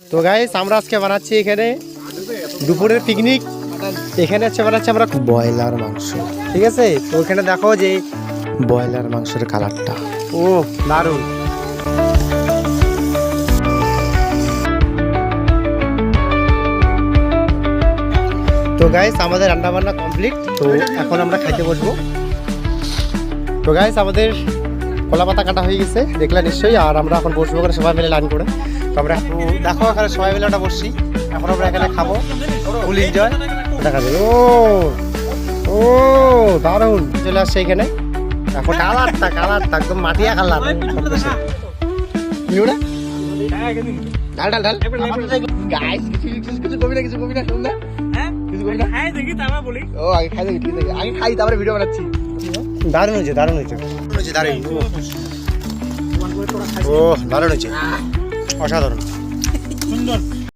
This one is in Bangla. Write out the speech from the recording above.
তো গাইস আমরা আজকে বানাচ্ছি এখানে দুপুরের পিকনিক এখানে হচ্ছে বানাচ্ছি আমরা ব্রয়লার মাংস, ঠিক আছে? তো ওখানে দেখো যে ব্রয়লার মাংসের কালারটা ও, দারুণ। তো গাইস আমাদের রান্না বান্না কমপ্লিট তো এখন আমরা খাইতে বসবো। তো গাইস আমাদের কলা পাতা কাটা হয়ে গেছে দেখলে নিশ্চয়ই আর আমরা এখন বসবো করে সবাই মিলে লাইন করে। তো আমরা একটু দেখো এখানে সবাই মিলে ওটা বসছি। এখন আমরা এখানে খাব। ফুল এনজয় দেখা যাবে। ও ও দারুণ। চলে আসছে এখানে। এখন কালারটা কালারটা একদম মাটিয়া কালার। ডাল ডাল ডাল গাইস কিছু কিছু কিছু কবি না কিছু কবি না শুন না। কিছু কবি না? ও আগে খাই দেখি ঠিক আছে। আগে খাই তারপরে ভিডিও বানাচ্ছি। দারুণ হয়েছে দারুণ হয়েছে। হয়েছে দারুণ। ও দারুণ হয়েছে। অসাধারণ।